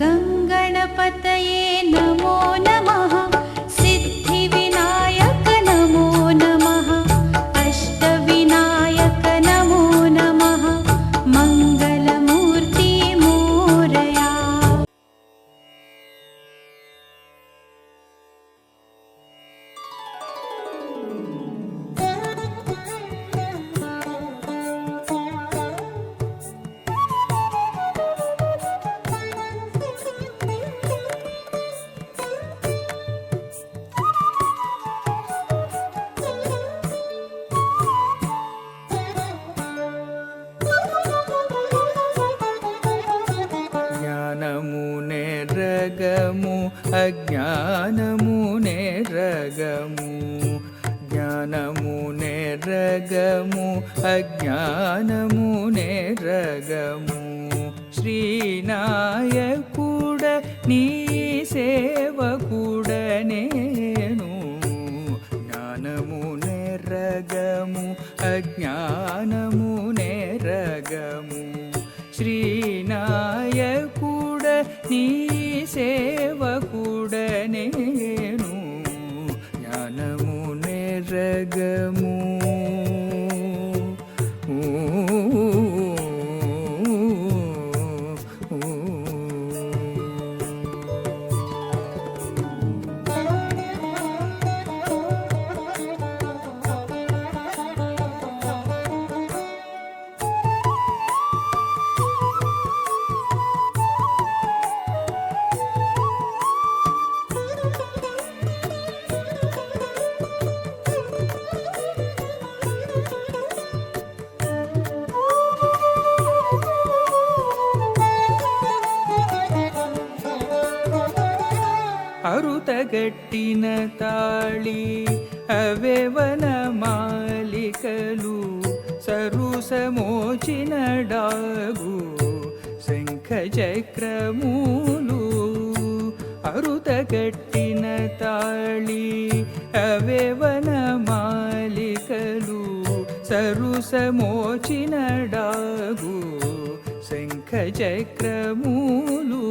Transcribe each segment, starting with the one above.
गङ्गणपतये అజ్ఞానము నెరగము జ్ఞానము నెరగము అజ్ఞానము నెరగము శ్రీనాయకుడ నీ సేవకుడ నేను జ్ఞానము నెరగము అజ్ఞానము నెరగము నెరగము అరుతగట్టిన తాళి అవేవన మాలికలు సరుసమోచిన డాగు శంఖ చక్రమూలు అరుతగట్టిన తాళి అవేవన మాలికలు సరుసమోచిన డాగు శంఖ చక్రమూలు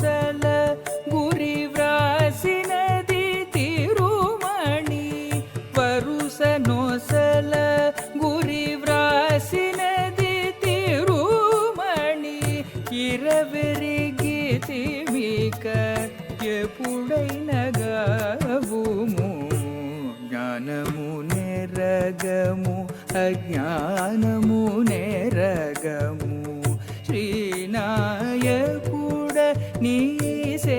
ಕುಶಲ ಗುರಿ ವ್ರಾಸಿನದಿ ತಿರುಮಣಿ ವರುಸ ನೋಸಲ ಗುರಿ ವ್ರಾಸಿನದಿ ತಿರುಮಣಿ ಇರವೆರಿ ಗೀತಿಮಿಕ ಎಪುಡೈ ನಗವುಮು ಜ್ಞಾನಮು ನೆರಗಮು ಅಜ್ಞಾನಮು ನೆರಗಮು నీ సే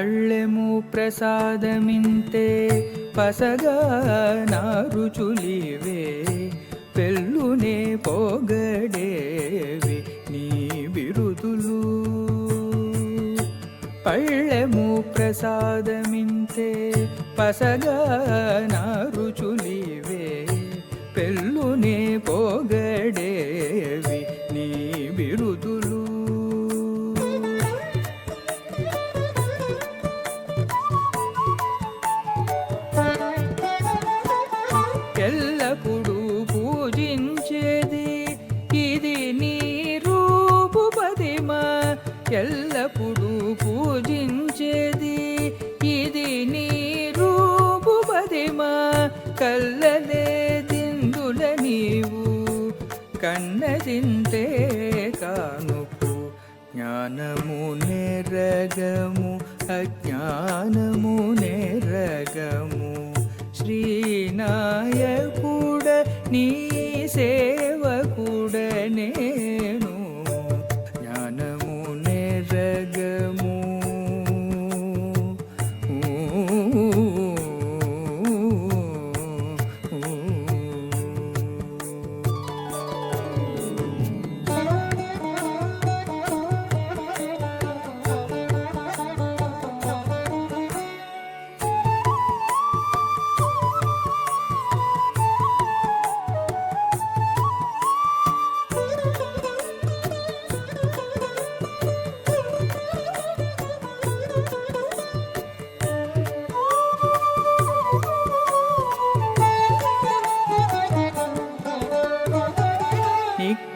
పళ్ళెము ప్రసాదమింతే పసగా నా రుచులివే. పెళ్ళునే పోగడేవి నీ బిరుదులు. పళ్ళెము ప్రసాదమింతే పసగా నా రుచులివే. పెళ్ళునే పోగడేవి ఎల్లప్పుడూ పూజించేది. ఇది నీ రూపు పదిమ కల్లలే దిందుల నీవు. కన్నదింటే కానుకు జ్ఞానము నెరగము అజ్ఞానము నెరగము. శ్రీనాయకుడ నీ సేవకుడనే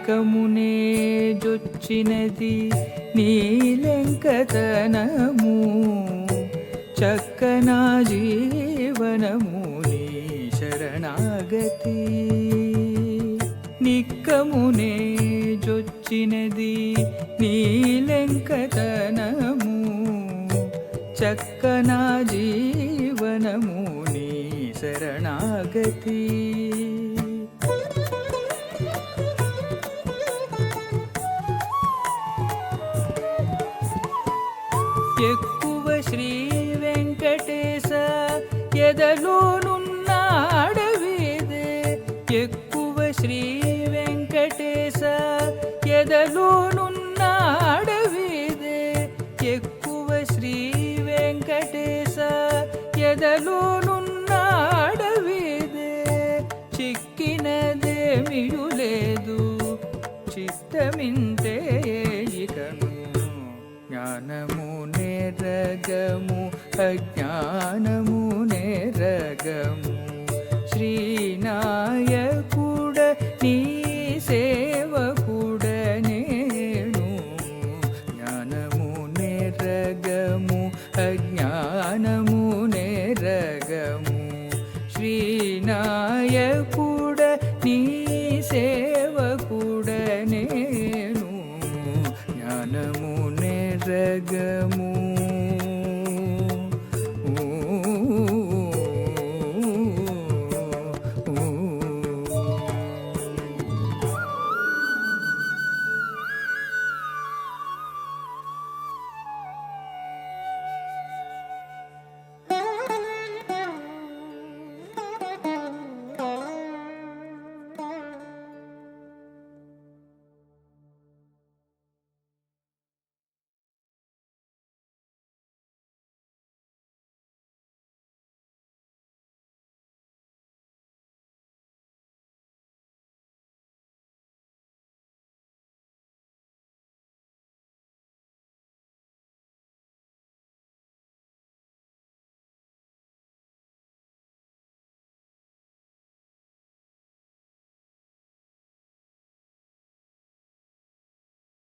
నిక్కమునే జొచ్చినది నీలెంకతనము చక్కనా జీవనము నీ శరణాగతి. నిక్కమునే జొచ్చినది నీలెంకతనము చక్కనా జీవనము నీ శరణాగతి. ఎక్కువ శ్రీ వెంకటేశ ఎదలోనున్నాడవేదే ఎక్కువ శ్రీ వెంకటేశ ఎదలోనున్నాడవేదే చిక్కినదేమియు లేదు చిత్తమింతే ఇకను జ్ఞానము నేరగము అజ్ఞానము నేరగము. శ్రీనాయకుడ నీ సేవకుడ నేను జ్ఞానము నెరగము అజ్ఞానము నెరగము శ్రీనాయకుడ నీ సేవకుడ